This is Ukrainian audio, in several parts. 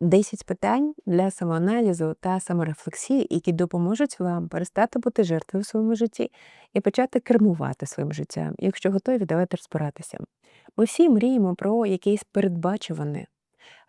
10 питань для самоаналізу та саморефлексії, які допоможуть вам перестати бути жертвою в своєму житті і почати кермувати своїм життям. Якщо готові, давайте розбиратися. Ми всі мріємо про якесь передбачуване,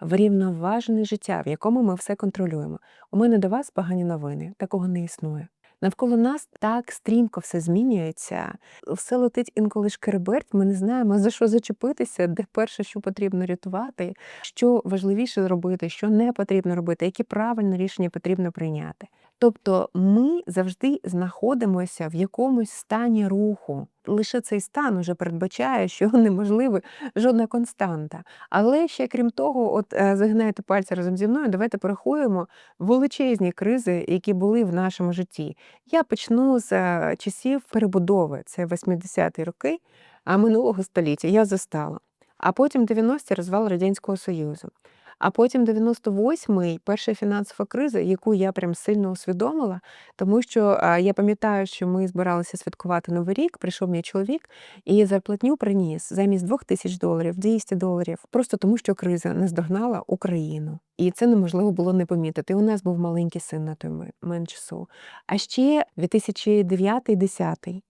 врівноважене життя, в якому ми все контролюємо. У мене до вас погані новини, такого не існує. Навколо нас так стрімко все змінюється, все летить інколи шкереберть, ми не знаємо, за що зачепитися, де перше, що потрібно рятувати, що важливіше робити, що не потрібно робити, які правильні рішення потрібно прийняти. Тобто ми завжди знаходимося в якомусь стані руху. Лише цей стан уже передбачає, що неможлива жодна константа. Але ще крім того, от е, загинайте пальці разом зі мною, давайте порахуємо величезні кризи, які були в нашому житті. Я почну з е, часів перебудови, це 80-ті роки а, минулого століття. Я застала. А потім 90-ті розвал Радянського Союзу. А потім 98-й перша фінансова криза, яку я прям сильно усвідомила, тому що я пам'ятаю, що ми збиралися святкувати Новий рік, прийшов мій чоловік і зарплатню приніс замість 2 тисяч доларів 200 доларів, просто тому що криза наздогнала Україну. І це неможливо було не помітити. У нас був маленький син на той момент часу. А ще 2009-2010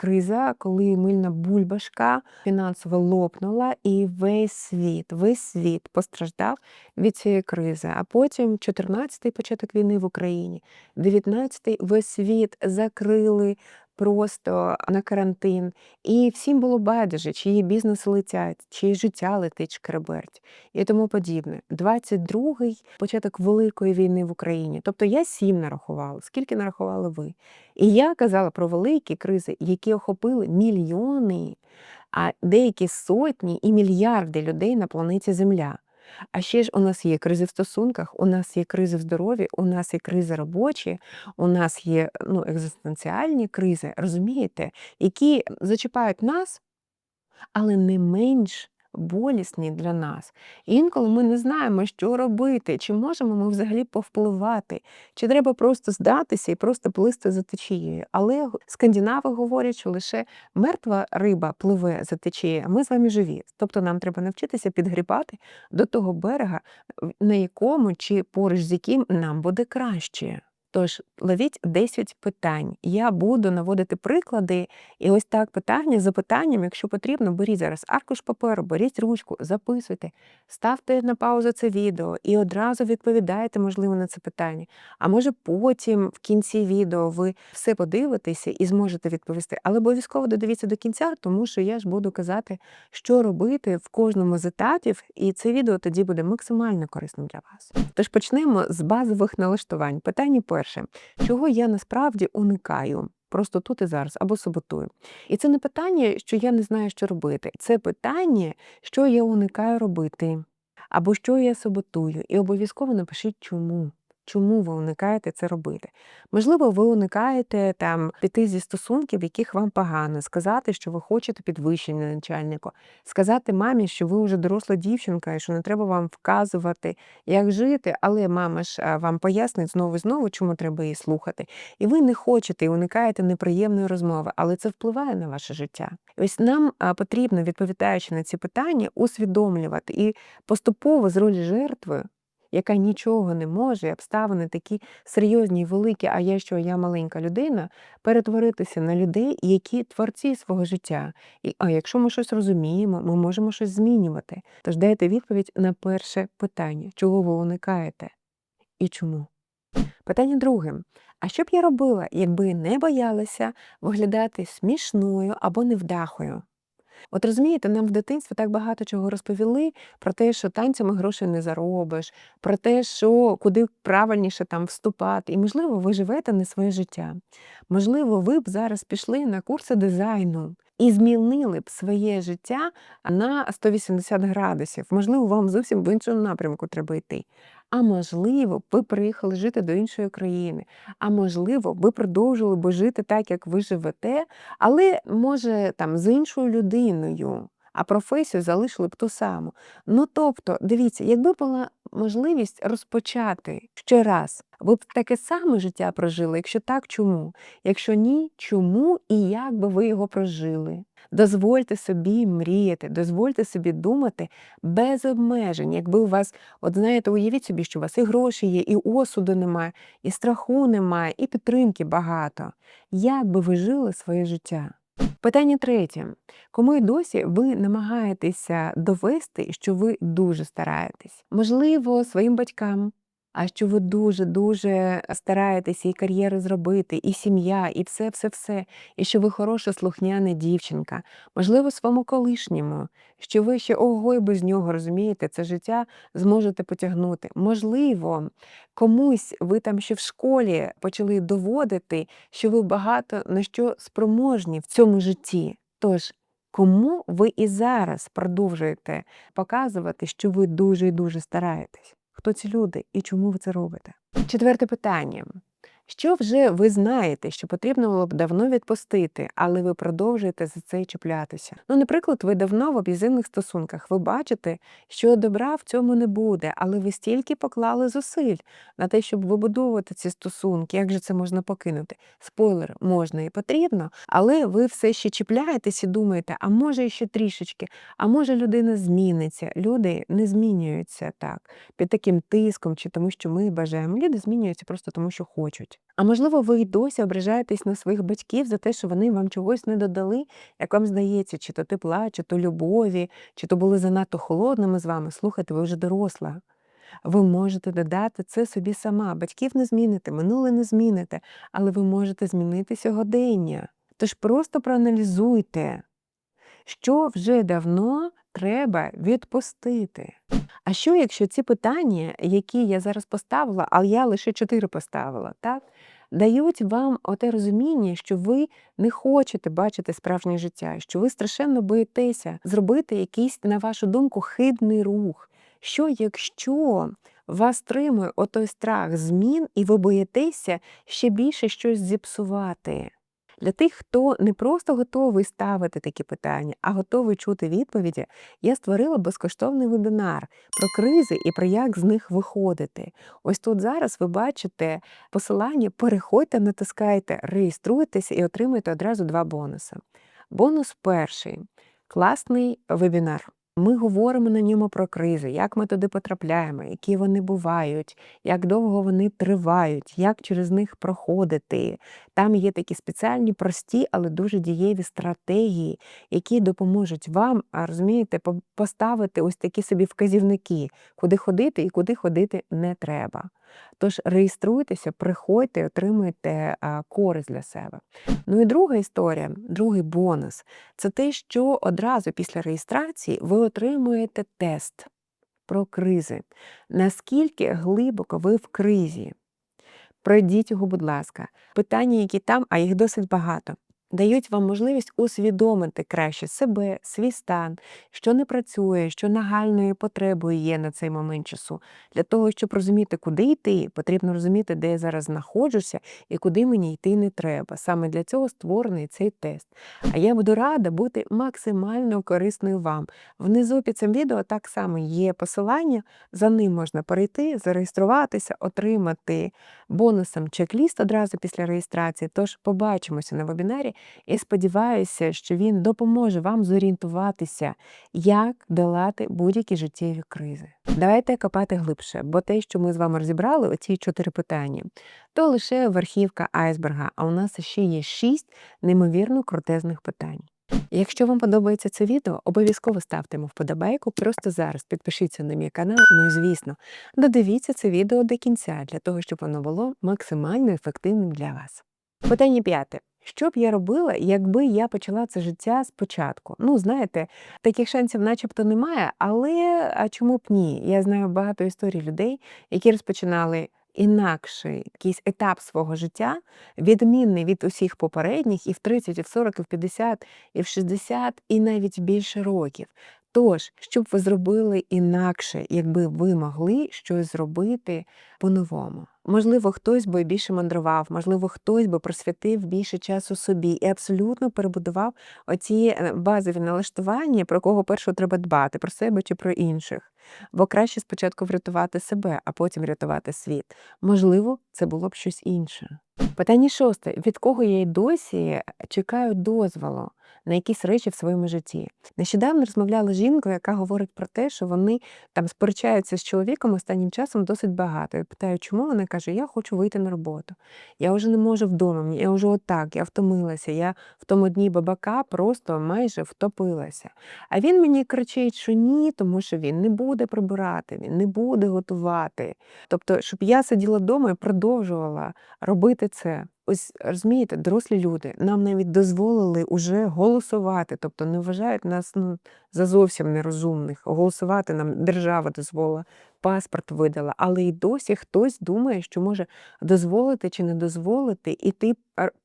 криза, коли мильна бульбашка фінансово лопнула, і весь світ, весь світ постраждав від цієї кризи. А потім 14-й початок війни в Україні, 19-й весь світ закрили. Просто на карантин, і всім було байдуже, чиї бізнеси летять, чиє життя летить шкреберть і тому подібне. 22-й початок великої війни в Україні. Тобто я сім нарахувала. Скільки нарахували ви? І я казала про великі кризи, які охопили мільйони, а деякі сотні і мільярди людей на планеті Земля. А ще ж у нас є кризи в стосунках, у нас є кризи в здоров'ї, у нас є кризи робочі, у нас є ну, екзистенціальні кризи, розумієте, які зачіпають нас, але не менш болісні для нас. І інколи ми не знаємо, що робити, чи можемо ми взагалі повпливати, чи треба просто здатися і просто плисти за течією. Але скандинави говорять, що лише мертва риба пливе за течією, а ми з вами живі. Тобто нам треба навчитися підгрібати до того берега, на якому чи поруч з яким нам буде краще. Тож ловіть 10 питань. Я буду наводити приклади, і ось так питання за питанням, якщо потрібно, беріть зараз аркуш паперу, беріть ручку, записуйте, ставте на паузу це відео і одразу відповідаєте, можливо, на це питання. А може потім в кінці відео ви все подивитеся і зможете відповісти. Але обов'язково додивіться до кінця, тому що я ж буду казати, що робити в кожному з етапів, і це відео тоді буде максимально корисним для вас. Тож почнемо з базових налаштувань. Питання перше, чого я насправді уникаю? Просто тут і зараз або саботую. І це не питання, що я не знаю, що робити. Це питання, що я уникаю робити, або що я саботую. І обов'язково напишіть чому. Чому ви уникаєте це робити? Можливо, ви уникаєте там піти зі стосунків, яких вам погано, сказати, що ви хочете підвищення начальнику, сказати мамі, що ви вже доросла дівчинка і що не треба вам вказувати, як жити, але мама ж вам пояснить знову і знову, чому треба її слухати. І ви не хочете і уникаєте неприємної розмови, але це впливає на ваше життя. Ось нам потрібно, відповідаючи на ці питання, усвідомлювати і поступово з ролі жертви яка нічого не може, обставини такі серйозні і великі, а я що я маленька людина, перетворитися на людей, які творці свого життя. І а якщо ми щось розуміємо, ми можемо щось змінювати. Тож дайте відповідь на перше питання, чого ви уникаєте і чому. Питання друге. А що б я робила, якби не боялася виглядати смішною або невдахою? От розумієте, нам в дитинстві так багато чого розповіли про те, що танцями грошей не заробиш, про те, що куди правильніше там вступати. І, можливо, ви живете не своє життя. Можливо, ви б зараз пішли на курси дизайну і змінили б своє життя на 180 градусів. Можливо, вам зовсім в іншому напрямку треба йти. А можливо, ви приїхали жити до іншої країни. А можливо, ви продовжили би жити так, як ви живете, але може там з іншою людиною. А професію залишили б ту саму. Ну тобто, дивіться, якби була можливість розпочати ще раз. Ви б таке саме життя прожили? Якщо так, чому? Якщо ні, чому і як би ви його прожили? Дозвольте собі мріяти, дозвольте собі думати без обмежень. Якби у вас, от знаєте, уявіть собі, що у вас і гроші є, і осуду немає, і страху немає, і підтримки багато. Як би ви жили своє життя? Питання третє. Кому й досі ви намагаєтеся довести, що ви дуже стараєтесь? Можливо, своїм батькам, а що ви дуже-дуже стараєтеся і кар'єри зробити, і сім'я, і все-все-все, і що ви хороша слухняна дівчинка, можливо, своєму колишньому, що ви ще ого без нього розумієте, це життя зможете потягнути. Можливо, комусь ви там ще в школі почали доводити, що ви багато на що спроможні в цьому житті. Тож, кому ви і зараз продовжуєте показувати, що ви дуже і дуже стараєтесь? Хто ці люди і чому ви це робите? Четверте питання. Що вже ви знаєте, що потрібно було б давно відпустити, але ви продовжуєте за це чіплятися? Ну, наприклад, ви давно в аб'юзивних стосунках, ви бачите, що добра в цьому не буде, але ви стільки поклали зусиль на те, щоб вибудовувати ці стосунки. Як же це можна покинути? Спойлер, можна і потрібно, але ви все ще чіпляєтесь і думаєте, а може ще трішечки, а може людина зміниться. Люди не змінюються так під таким тиском, чи тому, що ми бажаємо. Люди змінюються просто тому, що хочуть. А можливо, ви й досі ображаєтесь на своїх батьків за те, що вони вам чогось не додали, як вам здається, чи то тепла, чи то любові, чи то були занадто холодними з вами. Слухайте, ви вже доросла. Ви можете додати це собі сама. Батьків не зміните, минуле не зміните, але ви можете змінити сьогодення. Тож просто проаналізуйте, що вже давно треба відпустити. А що, якщо ці питання, які я зараз поставила, а я лише чотири поставила, так, дають вам оте розуміння, що ви не хочете бачити справжнє життя, що ви страшенно боїтеся зробити якийсь, на вашу думку, хибний рух. Що, якщо вас тримує отой страх змін, і ви боїтеся ще більше щось зіпсувати? Для тих, хто не просто готовий ставити такі питання, а готовий чути відповіді, я створила безкоштовний вебінар про кризи і про як з них виходити. Ось тут зараз ви бачите посилання, переходьте, натискайте, реєструйтеся і отримуєте одразу два бонуси. Бонус перший класний вебінар. Ми говоримо на ньому про кризи, як ми туди потрапляємо, які вони бувають, як довго вони тривають, як через них проходити. Там є такі спеціальні, прості, але дуже дієві стратегії, які допоможуть вам, розумієте, поставити ось такі собі вказівники, куди ходити і куди ходити не треба. Тож реєструйтеся, приходьте отримуйте користь для себе. Ну і друга історія, другий бонус це те, що одразу після реєстрації ви отримуєте тест про кризи. Наскільки глибоко ви в кризі? Пройдіть його, будь ласка. Питання, які там, а їх досить багато дають вам можливість усвідомити краще себе, свій стан, що не працює, що нагальною потребою є на цей момент часу. Для того, щоб розуміти, куди йти, потрібно розуміти, де я зараз знаходжуся і куди мені йти не треба. Саме для цього створений цей тест. А я буду рада бути максимально корисною вам. Внизу під цим відео так само є посилання, за ним можна перейти, зареєструватися, отримати бонусом чек-ліст одразу після реєстрації. Тож побачимося на вебінарі і сподіваюся, що він допоможе вам зорієнтуватися, як долати будь-які життєві кризи. Давайте копати глибше, бо те, що ми з вами розібрали, оці чотири питання, то лише верхівка айсберга, а у нас ще є шість неймовірно крутезних питань. Якщо вам подобається це відео, обов'язково ставте йому вподобайку. Просто зараз підпишіться на мій канал. Ну і звісно, додивіться це відео до кінця, для того, щоб воно було максимально ефективним для вас. Питання п'яте. Що б я робила, якби я почала це життя спочатку? Ну, знаєте, таких шансів начебто немає, але а чому б ні? Я знаю багато історій людей, які розпочинали інакший якийсь етап свого життя, відмінний від усіх попередніх, і в 30, і в 40, і в 50, і в 60, і навіть більше років. Тож, що б ви зробили інакше, якби ви могли щось зробити по-новому? Можливо, хтось би більше мандрував, можливо, хтось би присвятив більше часу собі і абсолютно перебудував оці е, базові налаштування, про кого першого треба дбати, про себе чи про інших. Бо краще спочатку врятувати себе, а потім рятувати світ. Можливо, це було б щось інше. Питання шосте: від кого я й досі чекаю дозволу на якісь речі в своєму житті? Нещодавно розмовляла з жінкою, яка говорить про те, що вони там сперечаються з чоловіком останнім часом досить багато. Я питаю, чому вона каже: Я хочу вийти на роботу. Я вже не можу вдома, я вже отак, я втомилася. Я в тому дні бабака просто майже втопилася. А він мені кричить, що ні, тому що він не буде прибирати, він не буде готувати. Тобто, щоб я сиділа вдома і продовжувала робити це. Ось розумієте, дорослі люди нам навіть дозволили уже голосувати, тобто не вважають нас ну, за зовсім нерозумних. Голосувати нам держава дозволила, паспорт видала, але й досі хтось думає, що може дозволити чи не дозволити іти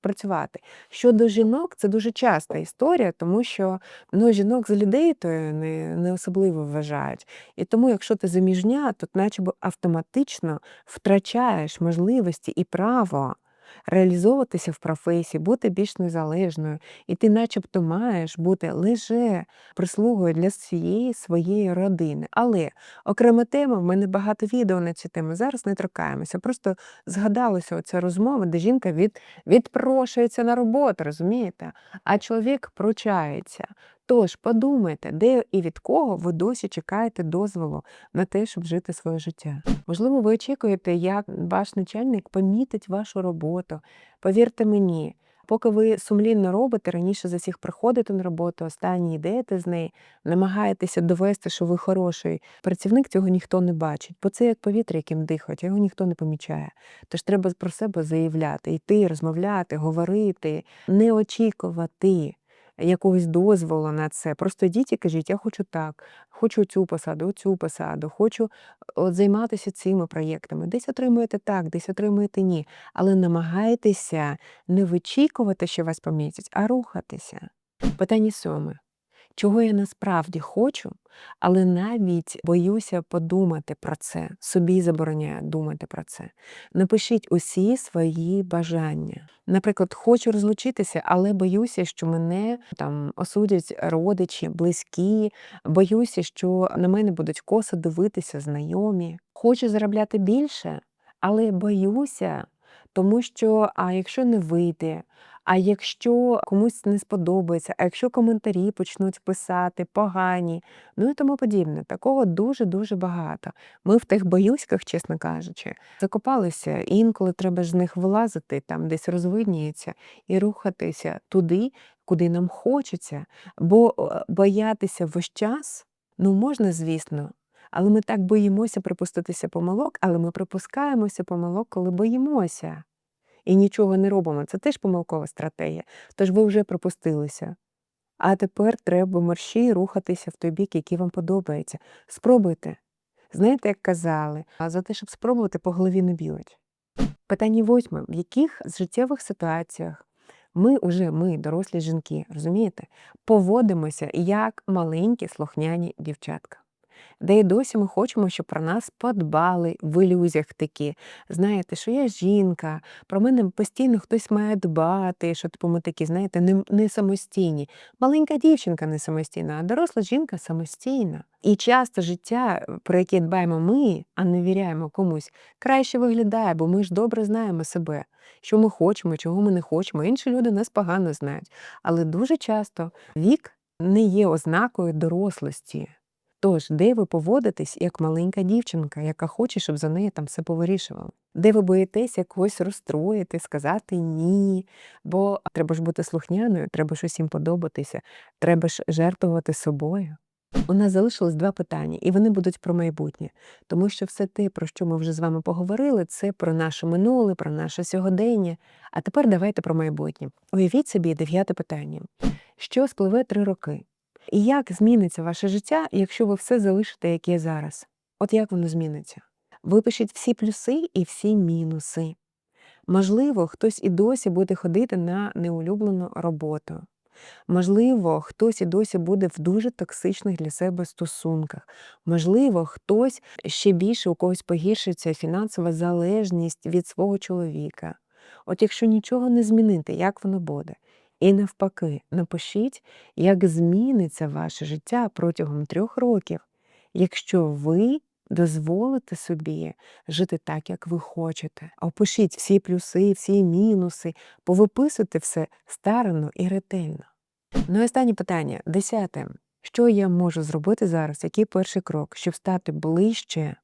працювати. Щодо жінок, це дуже часта історія, тому що ну, жінок за людей то не, не особливо вважають. І тому, якщо ти заміжня, то начебто автоматично втрачаєш можливості і право реалізовуватися в професії, бути більш незалежною, і ти, начебто, маєш бути лише прислугою для всієї своєї родини. Але окрема тема, в мене багато відео на цю тему. Зараз не торкаємося. Просто згадалася оця розмова, де жінка від, відпрошується на роботу, розумієте? А чоловік пручається. Тож подумайте, де і від кого ви досі чекаєте дозволу на те, щоб жити своє життя. Можливо, ви очікуєте, як ваш начальник помітить вашу роботу. Повірте мені, поки ви сумлінно робите, раніше за всіх приходите на роботу, останні йдете з неї, намагаєтеся довести, що ви хороший працівник, цього ніхто не бачить, бо це як повітря, яким дихають, його ніхто не помічає. Тож треба про себе заявляти, йти, розмовляти, говорити, не очікувати якогось дозволу на це. Просто йдіть і кажіть, я хочу так, хочу цю посаду, цю посаду, хочу от займатися цими проєктами. Десь отримуєте так, десь отримуєте ні. Але намагайтеся не вичікувати, що вас помітять, а рухатися. Питання сьоме. Чого я насправді хочу, але навіть боюся подумати про це, собі забороняю думати про це. Напишіть усі свої бажання. Наприклад, хочу розлучитися, але боюся, що мене там осудять родичі, близькі, боюся, що на мене будуть косо дивитися знайомі. Хочу заробляти більше, але боюся, тому що а якщо не вийде, а якщо комусь не сподобається, а якщо коментарі почнуть писати погані, ну і тому подібне, такого дуже-дуже багато. Ми в тих боюськах, чесно кажучи, закопалися, інколи треба з них вилазити, там десь розвидніється і рухатися туди, куди нам хочеться. Бо боятися весь час, ну можна, звісно. Але ми так боїмося припуститися помилок, але ми припускаємося помилок, коли боїмося і нічого не робимо. Це теж помилкова стратегія. Тож ви вже пропустилися. А тепер треба мерщій рухатися в той бік, який вам подобається. Спробуйте. Знаєте, як казали, а за те, щоб спробувати, по голові не б'ють. Питання восьме: в яких з життєвих ситуаціях ми уже, ми, дорослі жінки, розумієте, поводимося як маленькі слухняні дівчатка де й досі ми хочемо, щоб про нас подбали в ілюзіях такі. Знаєте, що я жінка, про мене постійно хтось має дбати, що типу ми такі, знаєте, не, не самостійні. Маленька дівчинка не самостійна, а доросла жінка самостійна. І часто життя, про яке дбаємо ми, а не віряємо комусь, краще виглядає, бо ми ж добре знаємо себе, що ми хочемо, чого ми не хочемо. Інші люди нас погано знають. Але дуже часто вік не є ознакою дорослості. Тож, де ви поводитесь як маленька дівчинка, яка хоче, щоб за неї там все повирішували? Де ви боїтесь якось розстроїти, сказати ні, бо треба ж бути слухняною, треба ж усім подобатися, треба ж жертвувати собою. У нас залишилось два питання, і вони будуть про майбутнє, тому що все те, про що ми вже з вами поговорили, це про наше минуле, про наше сьогодення. А тепер давайте про майбутнє. Уявіть собі дев'яте питання: що спливе три роки? І як зміниться ваше життя, якщо ви все залишите, як є зараз? От як воно зміниться? Випишіть всі плюси і всі мінуси. Можливо, хтось і досі буде ходити на неулюблену роботу. Можливо, хтось і досі буде в дуже токсичних для себе стосунках. Можливо, хтось ще більше у когось погіршиться фінансова залежність від свого чоловіка. От якщо нічого не змінити, як воно буде? І навпаки, напишіть, як зміниться ваше життя протягом трьох років, якщо ви дозволите собі жити так, як ви хочете. Опишіть всі плюси, всі мінуси, повиписуйте все старано і ретельно. Ну і останнє питання. Десяте. Що я можу зробити зараз? Який перший крок, щоб стати ближче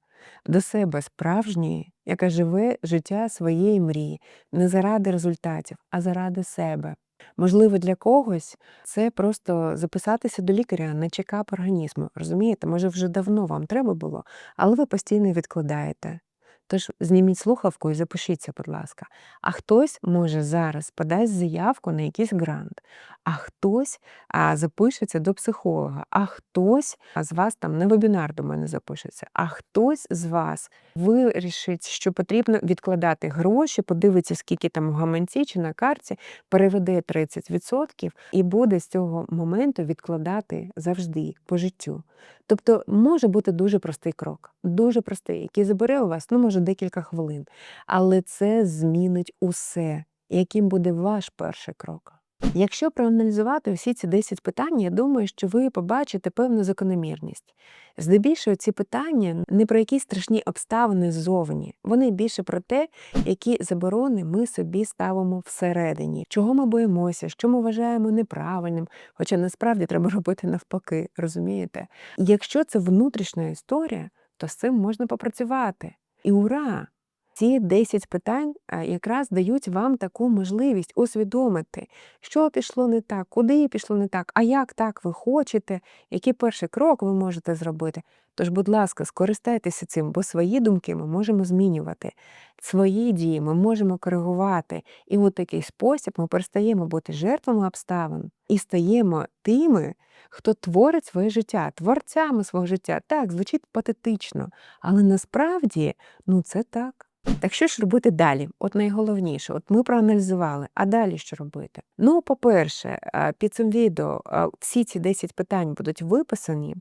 до себе справжньої, яка живе життя своєї мрії, не заради результатів, а заради себе? Можливо, для когось це просто записатися до лікаря на чекап організму. Розумієте, може, вже давно вам треба було, але ви постійно відкладаєте. Тож зніміть слухавку і запишіться, будь ласка. А хтось може зараз подасть заявку на якийсь грант, а хтось запишеться до психолога, а хтось з вас там на вебінар до мене запишеться, а хтось з вас вирішить, що потрібно відкладати гроші, подивиться, скільки там в гаманці чи на карті, переведе 30% і буде з цього моменту відкладати завжди по життю. Тобто може бути дуже простий крок, дуже простий, який забере у вас, ну, може, декілька хвилин. Але це змінить усе, яким буде ваш перший крок. Якщо проаналізувати всі ці 10 питань, я думаю, що ви побачите певну закономірність. Здебільшого ці питання не про якісь страшні обставини ззовні, вони більше про те, які заборони ми собі ставимо всередині, чого ми боїмося, що ми вважаємо неправильним, хоча насправді треба робити навпаки, розумієте? Якщо це внутрішня історія, то з цим можна попрацювати. І ура! Ці 10 питань якраз дають вам таку можливість усвідомити, що пішло не так, куди пішло не так, а як так ви хочете, який перший крок ви можете зробити. Тож, будь ласка, скористайтеся цим, бо свої думки ми можемо змінювати, свої дії ми можемо коригувати. І у такий спосіб ми перестаємо бути жертвами обставин і стаємо тими, хто творить своє життя, творцями свого життя. Так, звучить патетично, але насправді ну це так. Так що ж робити далі? От найголовніше, от ми проаналізували, а далі що робити? Ну, по-перше, під цим відео всі ці 10 питань будуть виписані,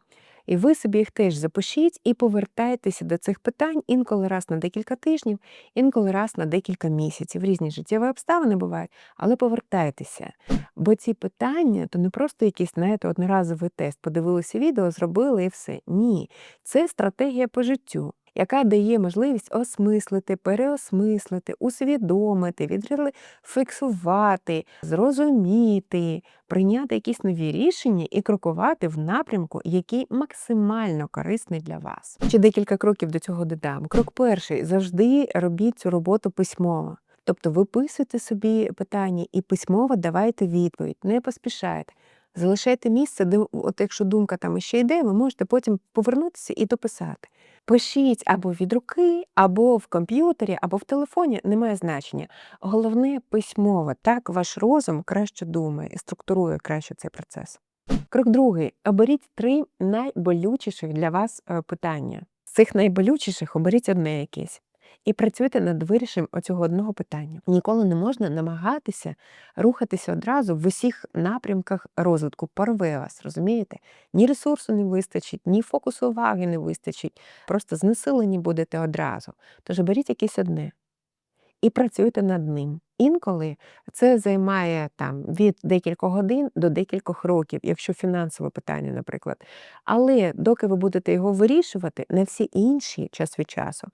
і ви собі їх теж запишіть і повертайтеся до цих питань інколи раз на декілька тижнів, інколи раз на декілька місяців. Різні життєві обставини бувають, але повертайтеся. Бо ці питання то не просто якийсь, знаєте, одноразовий тест. Подивилися відео, зробили і все. Ні, це стратегія по життю яка дає можливість осмислити, переосмислити, усвідомити, відрефлексувати, зрозуміти, прийняти якісь нові рішення і крокувати в напрямку, який максимально корисний для вас. Ще декілька кроків до цього додам. Крок перший завжди робіть цю роботу письмово. Тобто виписуйте собі питання і письмово давайте відповідь, не поспішайте. Залишайте місце, де, от якщо думка там іще йде, ви можете потім повернутися і дописати. Пишіть або від руки, або в комп'ютері, або в телефоні, немає значення. Головне письмово, так ваш розум краще думає і структурує краще цей процес. Крок другий. Оберіть три найболючіших для вас е, питання. З цих найболючіших оберіть одне якесь і працюйте над вирішенням оцього одного питання. Ніколи не можна намагатися рухатися одразу в усіх напрямках розвитку. Порве вас, розумієте? Ні ресурсу не вистачить, ні фокусу уваги не вистачить. Просто знесилені будете одразу. Тож беріть якесь одне і працюйте над ним. Інколи це займає там від декількох годин до декількох років, якщо фінансове питання, наприклад. Але доки ви будете його вирішувати, на всі інші час від часу,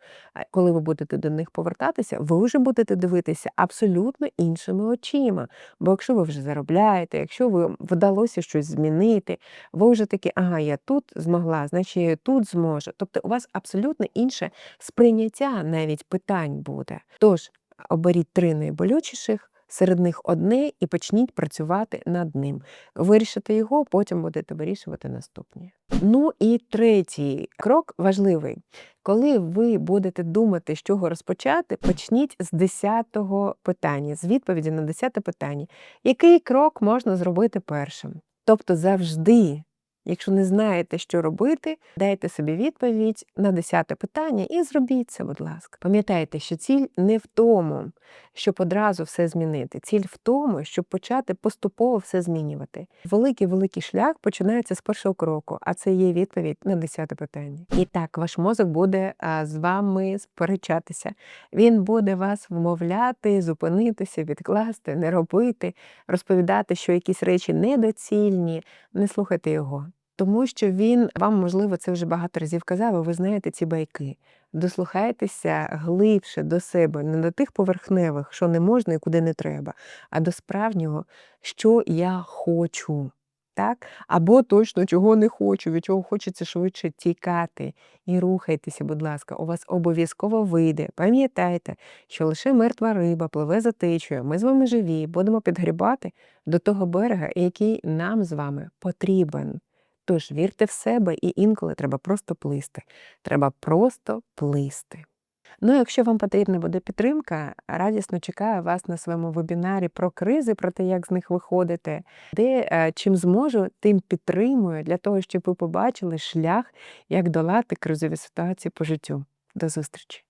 коли ви будете до них повертатися, ви вже будете дивитися абсолютно іншими очима. Бо якщо ви вже заробляєте, якщо ви вдалося щось змінити, ви вже такі, ага, я тут змогла, значить я тут зможу. Тобто у вас абсолютно інше сприйняття навіть питань буде. Тож оберіть три найболючіших, серед них одне і почніть працювати над ним. Вирішите його, потім будете вирішувати наступні. Ну і третій крок важливий. Коли ви будете думати, з чого розпочати, почніть з 10-го питання, з відповіді на 10-те питання. Який крок можна зробити першим? Тобто завжди Якщо не знаєте, що робити, дайте собі відповідь на десяте питання і зробіть це, будь ласка. Пам'ятайте, що ціль не в тому, щоб одразу все змінити. Ціль в тому, щоб почати поступово все змінювати. Великий великий шлях починається з першого кроку, а це є відповідь на десяте питання. І так, ваш мозок буде з вами сперечатися. Він буде вас вмовляти, зупинитися, відкласти, не робити, розповідати, що якісь речі недоцільні. Не слухайте його. Тому що він вам, можливо, це вже багато разів казав, і ви знаєте ці байки. Дослухайтеся глибше до себе, не до тих поверхневих, що не можна і куди не треба, а до справжнього, що я хочу. Так? Або точно чого не хочу, від чого хочеться швидше тікати. І рухайтеся, будь ласка, у вас обов'язково вийде. Пам'ятайте, що лише мертва риба пливе за течею, ми з вами живі, будемо підгрібати до того берега, який нам з вами потрібен. Тож вірте в себе, і інколи треба просто плисти. Треба просто плисти. Ну, якщо вам потрібна буде підтримка, радісно чекаю вас на своєму вебінарі про кризи, про те, як з них виходити, де е, чим зможу, тим підтримую для того, щоб ви побачили шлях, як долати кризові ситуації по життю. До зустрічі!